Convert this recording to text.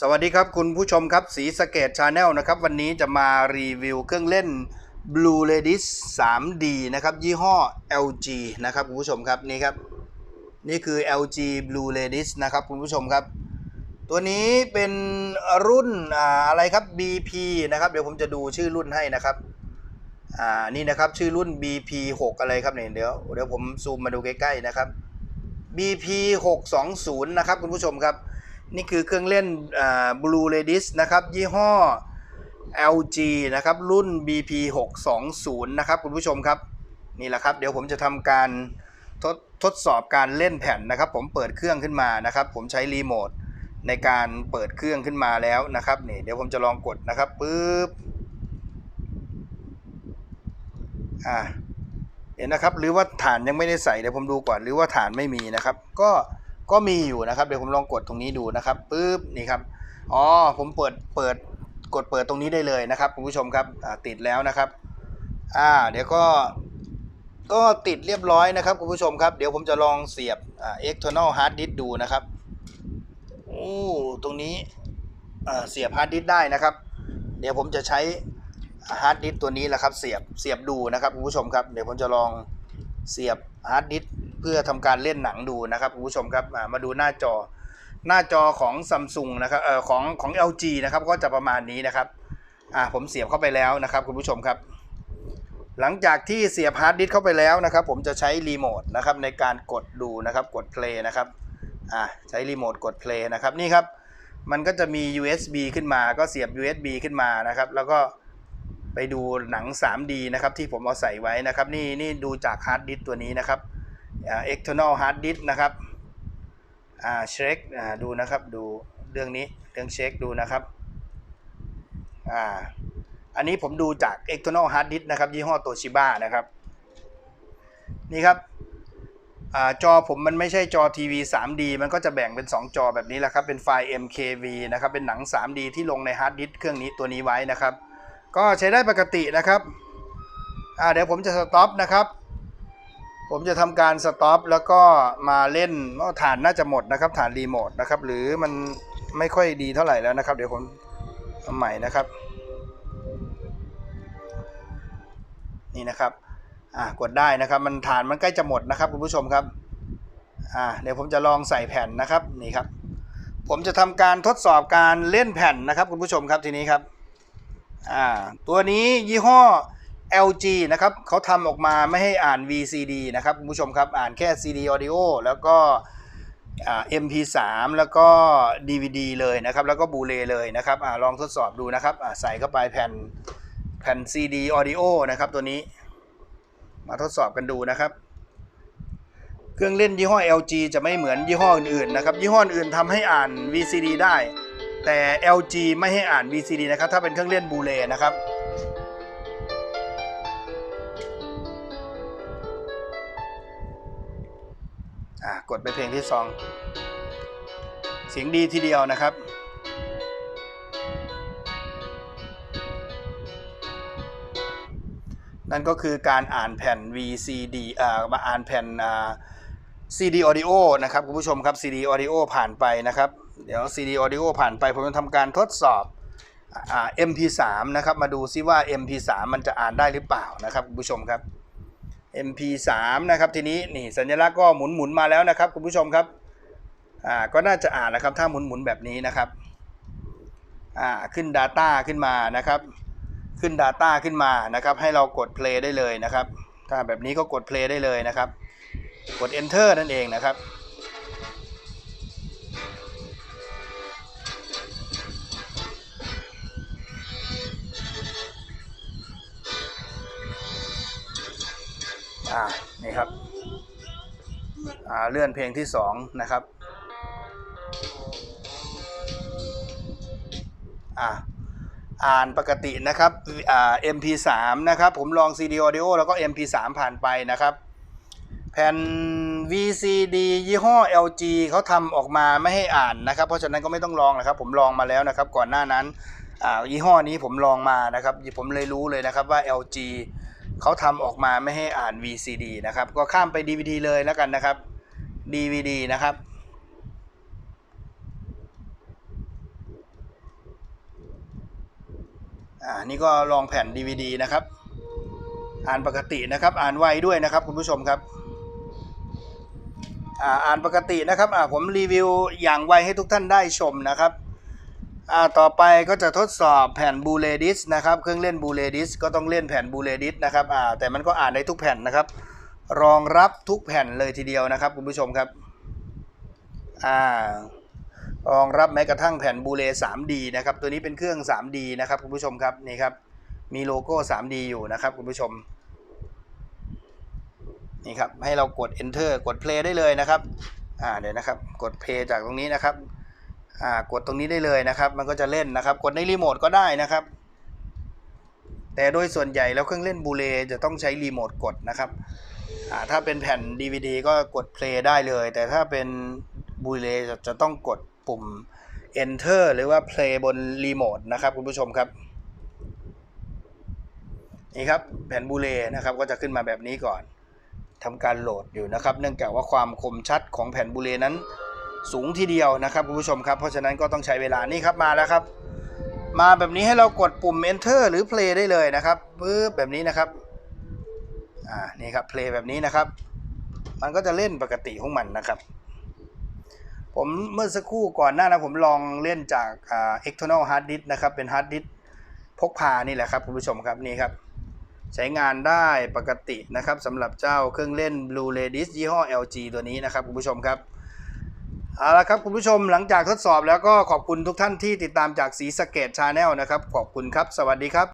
สวัสดีครับคุณผู้ชมครับสีสเกตชาแนลนะครับ วันนี้จะมารีวิวเครื่องเล่น Blue Ladies 3D นะครับ ยี่ห้อ LG นะครับคุณผู้ชมครับนี่ครับ นี่คือ LG Blue Ladies นะครับคุณผู้ชมครับ ตัวนี้เป็นรุ่นอ่าอะไรครับ BP นะครับ เดี๋ยวผมจะดูชื่อรุ่นให้นะครับอ่านี่นะครับชื่อรุ่น BP 6 อะไรครับเนี่ยเดี๋ยวเดี๋ยวผมซูมมาดูใกล้ๆนะครับ BP 620 นะครับคุณผู้ชมครับ นี่คือเครื่องเล่นอ่า Blue Ladies นะครับ ยี่ห้อ LG นะครับ รุ่น BP 620นะครับ คุณผู้ชมครับ นี่แหละครับ เดี๋ยวผมจะทำการทดทดสอบการเล่นแผ่นนะครับ ผมเปิดเครื่องขึ้นมานะครับ ผมใช้รีโมทในการเปิดเครื่องขึ้นมาแล้วนะครับนี่เดี๋ยวผมจะลองกดนะครับปึ๊บอ่าเห็นนะครับ หรือว่าฐานยังไม่ได้ใส่เดี๋ยวผมดูก่อนหรือว่าฐานไม่มีนะครับ ก็ ก็มีอยู่นะครับเดี๋ยวผมลองกดตรงนี้ดูนะครับปึ๊บนี่ครับอ๋อผมเปิดเปิดกดเปิดตรงนี้ได้เลยนะครับคุณผู้ชมครับติดแล้วนะครับอ่าเดี๋ยวก็ก็ติดเรียบร้อยนะครับคุณผู้ชมครับ เดี๋ยวผมจะลองเสียบอ่า external hard disk ดูนะครับโอ้ตรงนี้เสียบ hard disk ได้นะครับ เดี๋ยวผมจะใช้ฮาร์ดดิสตัวนี้แหละครับ เสียบเสียบดูนะครับคุณผู้ชมครับ เดี๋ยวผมจะลองเสียบฮาร์ดดิส เพื่อทำการเล่นหนังดูนะครับคุณผู้ชมครับอ่ามาดูหน้าจอ หน้าจอของซัมซุงนะครับเอ่อของของ LG นะครับก็จะประมาณนี้นะครับอ่าผมเสียบเข้าไปแล้วนะครับคุณผู้ชมครับ หลังจากที่เสียบฮาร์ดดิสก์เข้าไปแล้วนะครับ ผมจะใช้รีโมทนะครับในการกดดูนะครับกดเพลย์นะครับอ่าใช้รีโมทกดเพลย์นะครับนี่ครับมันก็จะมี USB ขึ้นมา ก็เสียบ USB ขึ้นมานะครับ แล้วก็ไปดูหนัง 3D นะครับที่ผมเอาใส่ไว้นะครับ นี่นี่ดูจากฮาร์ดดิสก์ตัวนี้นะครับ external hard disk นะครับอ่าเช็คดูนะครับดูเรื่องนี้เรื่องเช็คดูนะครับอ่าอันนี้ผมดูจาก external hard disk นะครับ ยี่ห้อโตชิบ้านะครับ นี่ครับอ่าจอผมมันไม่ใช่จอทีวี 3D มันก็จะแบ่งเป็น 2 จอแบบนี้แหละครับเป็นไฟล์ MKV นะครับเป็นหนัง 3D ที่ลงในฮาร์ดดิสก์เครื่องนี้ตัวนี้ไว้นะครับ ก็ใช้ได้ปกตินะครับอ่าเดี๋ยวผมจะสต็อปนะครับ ผมจะทำการสต็อปแล้วก็มาเล่นฐานน่าจะหมดนะครับฐานรีโมทนะครับ หรือมันไม่ค่อยดีเท่าไหร่แล้วนะครับ เดี๋ยวผมทำใหม่นะครับ นี่นะครับอ่ากดได้นะครับ มันฐานมันใกล้จะหมดนะครับคุณผู้ชมครับอ่าเดี๋ยวผมจะลองใส่แผ่นนะครับนี่ครับ ผมจะทำการทดสอบการเล่นแผ่นนะครับ คุณผู้ชมครับทีนี้ครับอ่าตัวนี้ยี่ห้อ LG นะครับเขาทำออกมาไม่ให้อ่าน VCD นะครับคุณผู้ชมครับอ่านแค่ CD audio แล้วก็ MP3 แล้วก็ DVD เลยนะครับ แล้วก็บูเลเลยนะครับอลองทดสอบดูนะครับใส่เข้าไปแผ่นแผ่น CD audio นะครับตัวนี้ มาทดสอบกันดูนะครับ เครื่องเล่นยี่ห้อ LG จะไม่เหมือนยี่ห้ออื่นๆนะครับยี่ห้ออื่นทำให้อ่าน VCD ได้ แต่ LG ไม่ให้อ่าน VCD นะครับ ถ้าเป็นเครื่องเล่นบูเลนะครับ กดไปเพลงที่สองเสียงดีทีเดียวนะครับ นั่นก็คือการอ่านแผ่น VCD อ่ามาอ่านแผ่นอ่า CD audio นะครับคุณผู้ชมครับ CD audio ผ่านไปนะครับ เดี๋ยว CD audio ผ่านไป ผมจะทำการทดสอบอ MP3 นะครับ มาดูซิว่า MP3 มันจะอ่านได้หรือเปล่านะครับคุณผู้ชมครับ MP3 นะครับทีนี้นี่สัญลักษณ์ก็หมุนหมุนๆมาแล้วนะครับคุณผู้ชมครับอ่าก็น่าจะอ่านนะครับถ้าหมุนหมุนๆแบบนี้นะครับอ่าขึ้น Data ขึ้นมานะครับ ขึ้น Data ขึ้นมานะครับ ให้เรากด Play ได้เลยนะครับ ถ้าแบบนี้ก็กด Play ได้เลยนะครับ กด Enter นั่นเองนะครับ อ่านี่ครับอ่าเลื่อนเพลงที่สองนะครับอ่าอ่านปกตินะครับอ่า MP3 นะครับ ผมลอง CD audio แล้วก็ MP3 ผ่านไปนะครับแผ่น VCD ยี่ห้อ LG เขาทำออกมาไม่ให้อ่านนะครับ เพราะฉะนั้นก็ไม่ต้องลองนะครับ ผมลองมาแล้วนะครับ ก่อนหน้านั้นอ่ายี่ห้อนี้ผมลองมานะครับ ผมเลยรู้เลยนะครับว่า LG เขาทำออกมาไม่ให้อ่าน VCD นะครับ ก็ข้ามไป DVD เลยแล้วกันนะครับ DVD นะครับอ่านี่ก็ลองแผ่น DVD นะครับ อ่านปกตินะครับ อ่านไวด้วยนะครับคุณผู้ชมครับ อ่าอ่านปกตินะครับอ่าผมรีวิวอย่างไวให้ทุกท่านได้ชมนะครับ อ่าต่อไปก็จะทดสอบแผ่นบูเลดิสนะครับ เครื่องเล่นบูเลดิสก็ต้องเล่นแผ่นบูเลดิสนะครับอ่าแต่มันก็อ่านได้ทุกแผ่นนะครับ รองรับทุกแผ่นเลยทีเดียวนะครับคุณผู้ชมครับอ่ารองรับแม้กระทั่งแผ่นบูเล 3D นะครับ ตัวนี้เป็นเครื่อง 3D นะครับคุณผู้ชมครับนี่ครับ มีโลโก้ 3D อยู่นะครับคุณผู้ชมนี่ครับให้เรากด enter กด play ได้เลยนะครับอ่าเดี๋ยวนะครับ กด play จากตรงนี้นะครับ อ่ากดตรงนี้ได้เลยนะครับ มันก็จะเล่นนะครับ กดในรีโมทก็ได้นะครับ แต่โดยส่วนใหญ่แล้วเครื่องเล่นบูเลจะต้องใช้รีโมทกดนะครับอ่าถ้าเป็นแผ่น DVD ก็กด play ได้เลย แต่ถ้าเป็นบูเลจะจะต้องกดปุ่ม enter หรือว่า play บนรีโมทนะครับ คุณผู้ชมครับนี่ครับแผ่นบูเลนะครับก็จะขึ้นมาแบบนี้ก่อนทำการโหลดอยู่นะครับ เนื่องจากว่าความคมชัดของแผ่นบูเลนั้น สูงทีเดียวนะครับคุณผู้ชมครับเพราะฉะนั้นก็ต้องใช้เวลานี่ครับมาแล้วครับ มาแบบนี้ให้เรากดปุ่ม enter หรือ play ได้เลยนะครับปึ๊บแบบนี้นะครับอ่านี่ครับ play แบบนี้นะครับ มันก็จะเล่นปกติของมันนะครับ ผมเมื่อสักครู่ก่อนหน้านะผมลองเล่นจากอ่า external hard disk นะครับเป็น hard disk พกพานี่แหละครับคุณผู้ชมครับนี่ครับใช้งานได้ปกตินะครับสำหรับเจ้าเครื่องเล่น Blu-ray Disc ยี่ห้อ LG ตัวนี้นะครับคุณผู้ชมครับ เอาละครับคุณผู้ชมหลังจากทดสอบแล้วก็ขอบคุณทุกท่านที่ติดตามจากสีสเกตชาแนลนะครับ ขอบคุณครับ สวัสดีครับ